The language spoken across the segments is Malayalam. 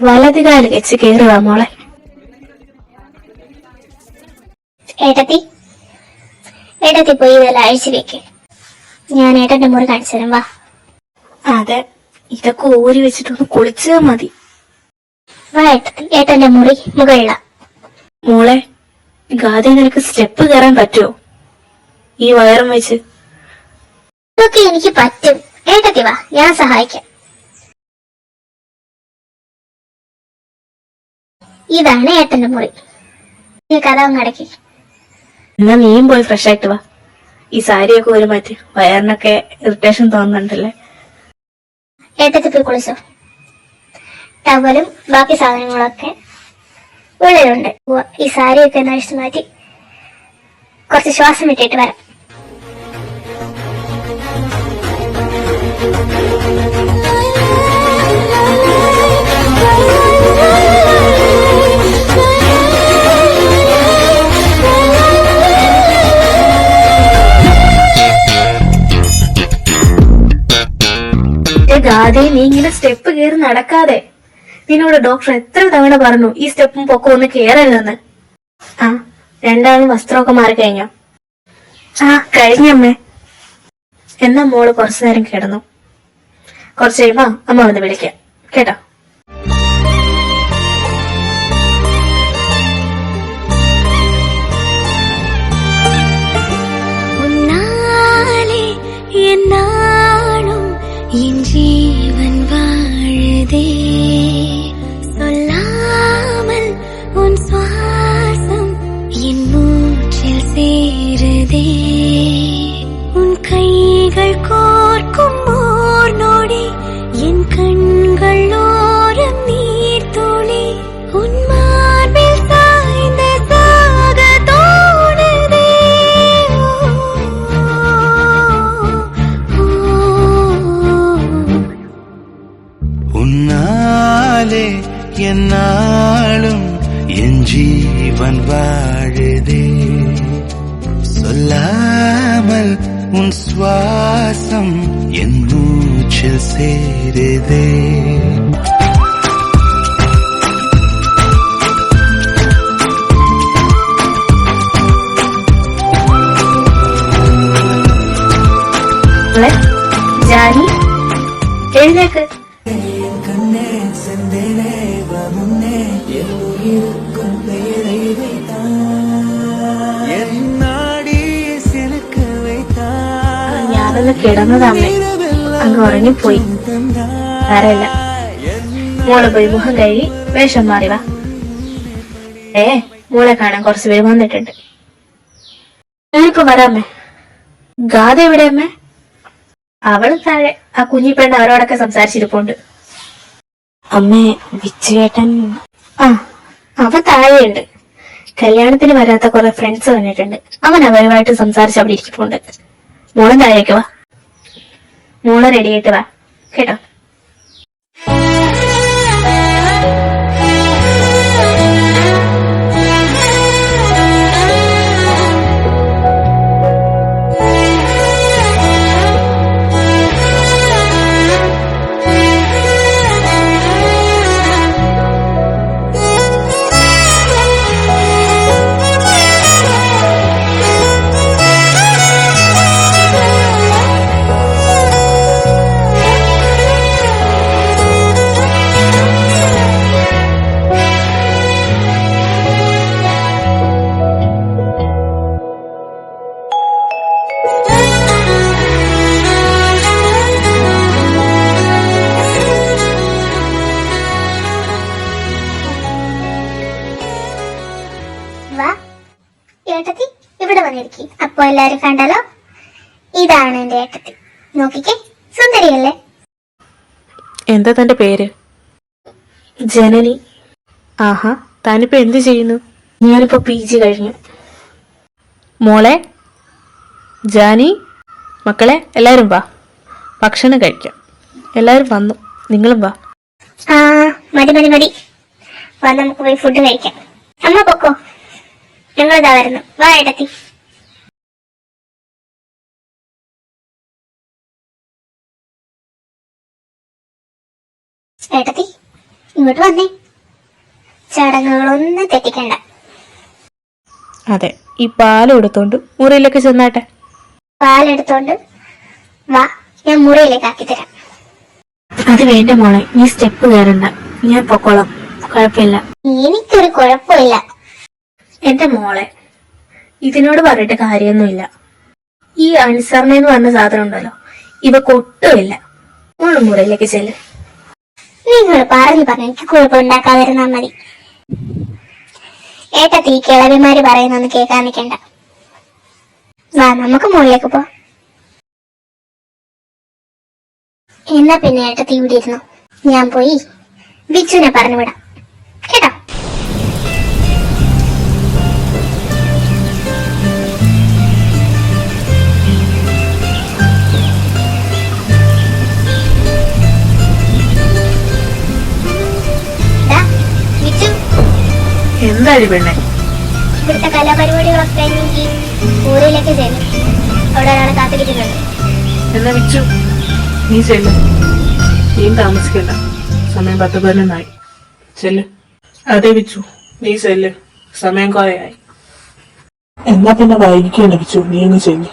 വലതുകാൽ വെച്ച് കേറുക മോളെ. ഏട്ടത്തി ഏട്ടത്തി പോയി വല്ല അഴിച്ചു വെക്ക്. ഞാൻ ഏട്ടന്റെ മുറി കാണിച്ചു തരാം വാ. അതെ ഇതൊക്കെ ഊരി വെച്ചിട്ടൊന്ന് കുളിച്ചാ മതി. വാ ഏട്ടത്തി ഏട്ടന്റെ മുറി മുകളില. മോളെ ഗാദി നിനക്ക് സ്റ്റെപ്പ് കയറാൻ പറ്റുമോ ഈ വയറും വെച്ച്. ഇതൊക്കെ എനിക്ക് പറ്റും. ഏട്ടത്തി വാ ഞാൻ സഹായിക്കാം. ഇതാണ് ഏട്ടന്റെ മുറി. ഈ കഥവും കടക്കി എന്നാ നീയും പോയി ഫ്രഷ് ആയിട്ട് വാ. ഈ സാരിയൊക്കെ ഒരു മാറ്റി വയറിനൊക്കെ ഇറിറ്റേഷൻ തോന്നുന്നുണ്ടല്ലേ? ഏട്ടത്തി പോയി കുളിച്ചോ? ടവലും ബാക്കി സാധനങ്ങളൊക്കെ ഉള്ളിലുണ്ട്. ഈ സാരിയൊക്കെ ഒന്ന് മാറ്റി കുറച്ച് ശ്വാസം വിട്ടിട്ട് വരാം. ഗാദേ നീ ഇങ്ങനെ സ്റ്റെപ്പ് കയറി നടക്കാതെ. നിന്നോട് ഡോക്ടർ എത്ര തവണ പറഞ്ഞു ഈ സ്റ്റെപ്പും പൊക്കം ഒന്ന് കയറരുതെന്ന് ആ രണ്ടാളും വസ്ത്രമൊക്കെ മാറി കഴിഞ്ഞോ? ആ കഴിഞ്ഞമ്മേ എന്നാ മോൾ കുറച്ചു നേരം കിടന്നു. കുറച്ച് കഴിയുമ്പോ അമ്മ വന്ന് വിളിക്കാം. കേട്ടോ? உன்னாலே என்னாலும் என் ஜீவன் வாழுதே. சொல்லாமல் உன் சுவாசம் என் மூச்சில் சேருதே. ஜாரி எழுதக்கு. ജാനി എഴുന്നേക്ക് என் நாடியை சிலுக்க வைத்தாய் ഞാനൊന്ന് കിടന്നതാമേ അങ്ങ് ഉറങ്ങിപ്പോയി സാരമില്ല മോള് പോയി മുഖം കഴുകി വേഷം മാറി വാ ഏ മോളെ കാണാൻ കുറച്ച് പേര് വന്നിട്ടുണ്ട് ഞാനിപ്പോ വരാമേ ഗാഥ എവിടെ അമ്മേ അവള് താഴെ ആ കുഞ്ഞി പെണ്ണ് അവരോടൊക്കെ സംസാരിച്ചിരിപ്പുണ്ട് അമ്മേ വിച്ചുവേട്ടൻ. ആ അവ താഴെയുണ്ട്. കല്യാണത്തിന് വരാത്ത കുറെ ഫ്രണ്ട്സ് വന്നിട്ടുണ്ട്. അവൻ അവരുമായിട്ട് സംസാരിച്ച് അവിടെ ഇരിക്കുന്നുണ്ട്. മോളും താഴേക്ക് വാ. മോൾ റെഡി ആയിട്ട് വാ. കേട്ടോ? അപ്പൊ എല്ലാരും കണ്ടല്ലോ? ഇതാണ് എന്റെ ഏട്ടത്തി. നോക്കിക്കേ സുന്ദരിയല്ലേ? എന്താ തന്റെ പേര്? ജനനി. ആഹാ താനിപ്പോ എന്ത് ചെയ്യുന്നു? ഞാനിപ്പോ പി ജി കഴിഞ്ഞു. മോളെ ജാനി മക്കളെ എല്ലാരും വാ. ഭക്ഷണം കഴിക്കാം. എല്ലാരും വന്നു. നിങ്ങളും വാ. ആ മതി മതി മതി. വാ നമുക്ക് പോയി ഫുഡ് കഴിക്കാം. അമ്മ പൊക്കോ? ഞങ്ങളിതാ വരുന്നു. വാ ഏട്ടത്തി. ഏട്ടത്തി ഇങ്ങോട്ട് വന്നേ. ചടങ്ങുകളൊന്നും തെറ്റിക്കണ്ട. അതെ ഈ പാലെടുത്തോണ്ട് മുറിയിലേക്ക് ചെന്നാട്ടെ. പാലെടുത്തോണ്ട് വാ ഞാൻ മുറിയിലേക്ക് ആക്കി തരാം. അത് വേണ്ട മോളെ നീ സ്റ്റെപ്പ് കയറണ്ട. ഞാൻ പൊക്കോളാം. കുഴപ്പമില്ല. എനിക്കൊരു കുഴപ്പമില്ല. എന്റെ മോളെ ഇതിനോട് പറഞ്ഞിട്ട് കാര്യമൊന്നുമില്ല. ഈ അനുസരണ എന്ന് പറഞ്ഞ സാധനം ഉണ്ടല്ലോ ഇവ കൊട്ടുമില്ല മോൾ മുറിയിലേക്ക് ചെല്ല്. നിങ്ങൾ പറഞ്ഞു പറഞ്ഞു എനിക്ക് കുഴപ്പമുണ്ടാക്കാതിരുന്നാ മതി. തീ കിളവിമാര് പറയുന്നൊന്ന് കേൾക്കാൻ നിൽക്കണ്ട. വാ നമുക്ക് മുകളിലേക്ക് പോ എന്നാ പിന്നെ ഏട്ടത്തി ഇവിടെ ഇരുന്നു? ഞാൻ പോയി ബിച്ചുവിനെ പറഞ്ഞു വിടാം. എന്തായാലും പെണ്ണെ? ഇവിടുത്തെ കലാപരിപാടികളൊക്കെ കഴിഞ്ഞെങ്കിൽ ഊരിലേക്ക് ചെല്ലും. അവിടെ ഒരാളെ കാത്തിരിക്കുന്നുണ്ട് എന്നാ വിച്ചു നീ ചെല്ല്. നീ താമസിക്കണ്ട. സമയം പത്ത് പതിനൊന്നായി. ചെല്ല്. അതെ വിച്ചു നീ ചെല്ല്. സമയം കുറയായി. എന്നാ പിന്നെ വൈകിക്കണ്ട വിച്ചു നീ അങ്ങ് ചെല്ല്.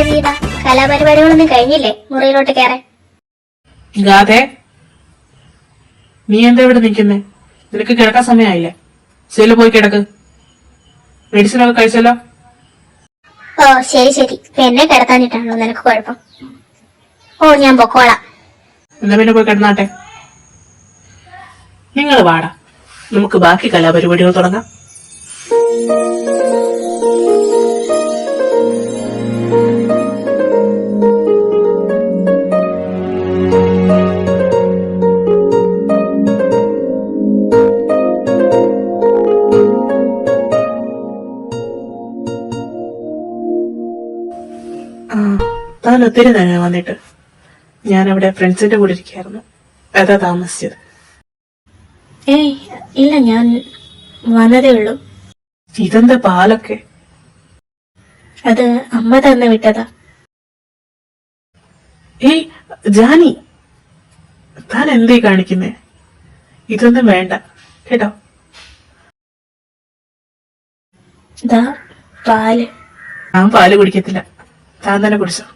എന്താ ജീവ കലാപരിപാടികളൊന്നും കഴിഞ്ഞില്ലേ? മുറിയിലോട്ട് കയറാൻ ഗാതെ നീ എന്താ ഇവിടെ നിൽക്കുന്നേ? നിനക്ക് കിടക്കാൻ സമയമായില്ലേ. സെല്ല് പോയി കിടക്ക്. മെഡിസിൻ ഒക്കെ കഴിച്ചല്ലോ? ഓ ശരി ശരി. പിന്നെ എന്നെ കിടത്താനിട്ടാണല്ലോ നിനക്ക് കുഴപ്പം. ഓ ഞാൻ പൊക്കോളാം. എന്നാ പിന്നെ പോയി കിടന്നാട്ടെ. നിങ്ങൾ വാടാ. നമുക്ക് ബാക്കി കലാപരിപാടികൾ തുടങ്ങാം. താൻ ഒത്തിരി നേരം വന്നിട്ട് ഞാൻ അവിടെ ഫ്രണ്ട്സിന്റെ കൂടെ ഇരിക്കായിരുന്നു. അതാ താമസിച്ചത്. ഏയ് ഇല്ല ഞാൻ വന്നതേ ഉള്ളൂ. ഇതെന്താ പാലൊക്കെ? അത് അമ്മ തന്നെ വിട്ടതാ. ഏയ് ജാനി താൻ എന്തേ കാണിക്കുന്നേ? ഇതൊന്നും വേണ്ട കേട്ടോ? പാൽ. ഞാൻ പാൽ കുടിക്കത്തില്ല. താൻ തന്നെ കുടിച്ചോ?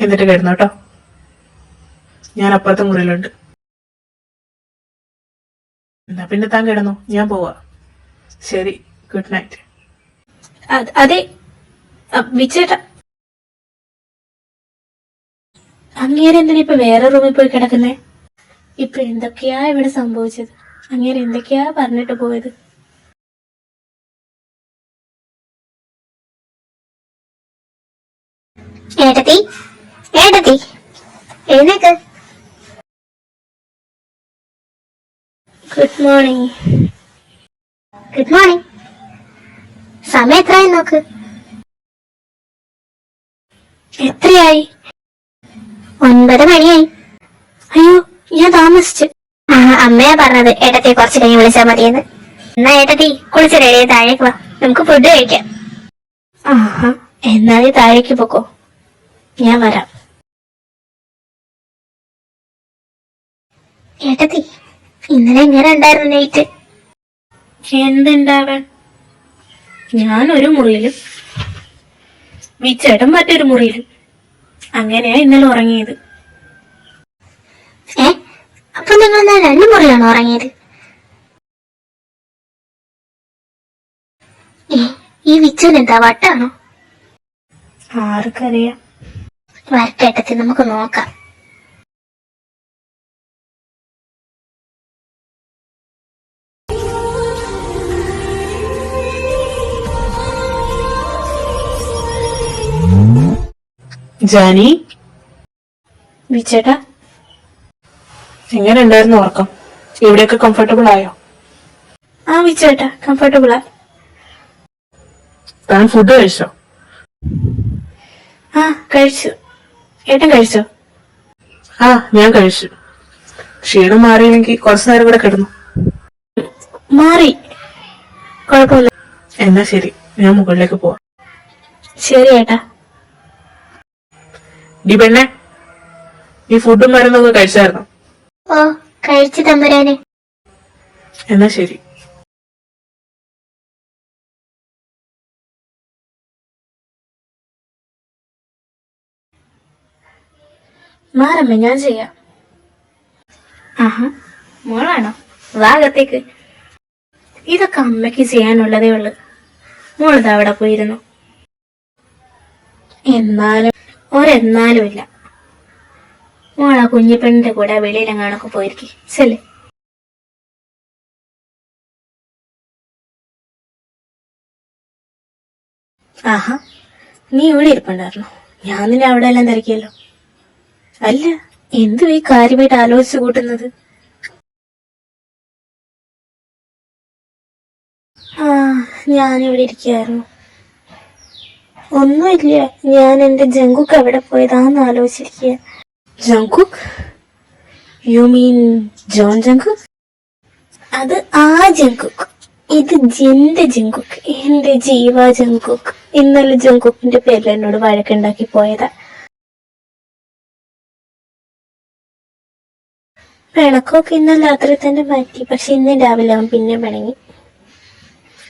എന്നിട്ട് കിടന്നു കേട്ടോ. ഞാൻ അപ്പുറത്തെ മുറിയിലുണ്ട്. എന്നാ പിന്നെ താൻ കിടന്നു? ഞാൻ പോവാ. ശരി ഗുഡ് നൈറ്റ് അത്- വിച്ചേട്ട അങ്ങേരെ എന്തിനാ ഇപ്പൊ വേറെ റൂമിൽ പോയി കിടക്കുന്നേ? ഇപ്പൊ എന്തൊക്കെയാ ഇവിടെ സംഭവിച്ചത്? അങ്ങേരെ എന്തൊക്കെയാ പറഞ്ഞിട്ട് പോയത് ഏട്ടത്തി ഏട്ടത്തി എഴുന്നേക്ക് ഗുഡ് മോർണിംഗ് ഗുഡ് മോർണിംഗ് സമയം എത്രയായി നോക്ക്? എത്രയായി? ഒൻപത് മണിയായി. അയ്യോ ഞാൻ താമസിച്ചു. ആ അമ്മയാ പറഞ്ഞത്. ഏട്ടത്തെ കുറച്ച് കഴിഞ്ഞ് വിളിച്ചാൽ മതിയെന്ന്. എന്നാ ഏട്ടത്തി കുളിച്ച് റെഡിയായി താഴേക്ക് വാ. നമുക്ക് ഫുഡ് കഴിക്കാം. ആഹാ എന്നാലേ താഴേക്ക് പോക്കോ. ഞാൻ വരാം. ഏട്ടത്തി ഇന്നലെ എങ്ങനെ ഉണ്ടായിരുന്നു നൈറ്റ് എന്തുണ്ടാവാൻ? ഞാൻ ഒരു മുറിയിലും വിച്ചേട്ടൻ മറ്റൊരു മുറിയിലും അങ്ങനെയാ ഇന്നലെ ഉറങ്ങിയത്. ഏ? അപ്പൊ നിങ്ങൾ എന്നാ രണ്ടു മുറിയാണോ ഉറങ്ങിയത്? ഈ വിച്ചൻ എന്താ വട്ടാണോ? ആർക്കറിയാം. വരട്ടേട്ടത്തിൽ നമുക്ക് നോക്കാം. ജാനി? വിച്ചേട്ടാ എങ്ങനെ ഉണ്ടായിരുന്നു ഉറക്കം? ഇവിടെയൊക്കെ കംഫർട്ടബിൾ ആയോ? ആ വിച്ചേട്ടാ കംഫർട്ടബിളാ താൻ ഫുഡ് കഴിച്ചോ? ആ കഴിച്ചു. ഏട്ടൻ കഴിച്ചോ? ആ ഞാൻ കഴിച്ചു. ക്ഷീണം മാറിയില്ലെങ്കിൽ കുറച്ചു നേരം കൂടെ കിടന്നു. മാറി. കുഴപ്പമില്ല. എന്നാ ശരി ഞാൻ മുകളിലേക്ക് പോവാം. ശരി ഏട്ടാ. ഡി പെണ്ണെ ഈ ഫുഡും മരുന്നൊക്കെ കഴിച്ചായിരുന്നു? ഓ കഴിച്ചു തമ്പുരാനെ. എന്നാ ശരി. മാറമ്മ ഞാൻ ചെയ്യാം. ആഹാ. മോളാണോ? വാഗത്തേക്ക് ഇതൊക്കെ അമ്മയ്ക്ക് ചെയ്യാനുള്ളതേ ഉള്ളു. മോളിത് അവിടെ പോയിരുന്നു. എന്നാലും ഒരെന്നാലും ഇല്ല. ആ കുഞ്ഞിപ്പെണ്ണിന്റെ കൂടെ വെളിയിലെങ്ങാണൊക്കെ പോയിരിക്കും? ശരി ആഹാ നീ ഇവിടെ ഇരിപ്പുണ്ടായിരുന്നു? ഞാൻ നിന്നെ അവിടെ എല്ലാം തിരക്കിയല്ലോ. അല്ല എന്തു ഈ കാര്യമായിട്ട് ആലോചിച്ചു കൂട്ടുന്നത്? ആ ഞാനിവിടെ ഇരിക്കുകയായിരുന്നു. ഒന്നുമില്ല. ഞാൻ എന്റെ ജങ്കുക്ക് എവിടെ പോയതാന്ന് ആലോചിച്ചിരിക്കുക ജങ്കുക്ക്? യു മീൻ ജോൺ ജങ്കുക്ക് അത് ആ ജങ്കുക്ക്. ഇത് എന്റെ ജങ്കുക്ക്. എന്റെ ജീവ ജങ്കുക്ക്. ഇന്നലെ ജങ്കുക്കിന്റെ പേരിൽ എന്നോട് വഴക്കുണ്ടാക്കി പോയതാ. പിണക്കൊക്കെ ഇന്നലെ രാത്രി തന്നെ മാറ്റി. പക്ഷെ ഇന്ന് രാവിലെ അവൻ പിന്നെ പിണങ്ങി.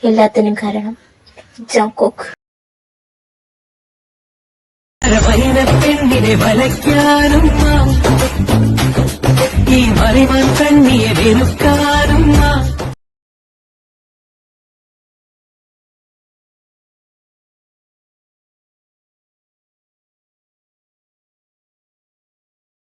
എല്ലാത്തിനും കാരണം താര വൈരപ്പെണ്ണിനെ വലയ്ക്കാനും ഈ മറിവൻ കണ്ണിയെ വെറുക്കാനും നാം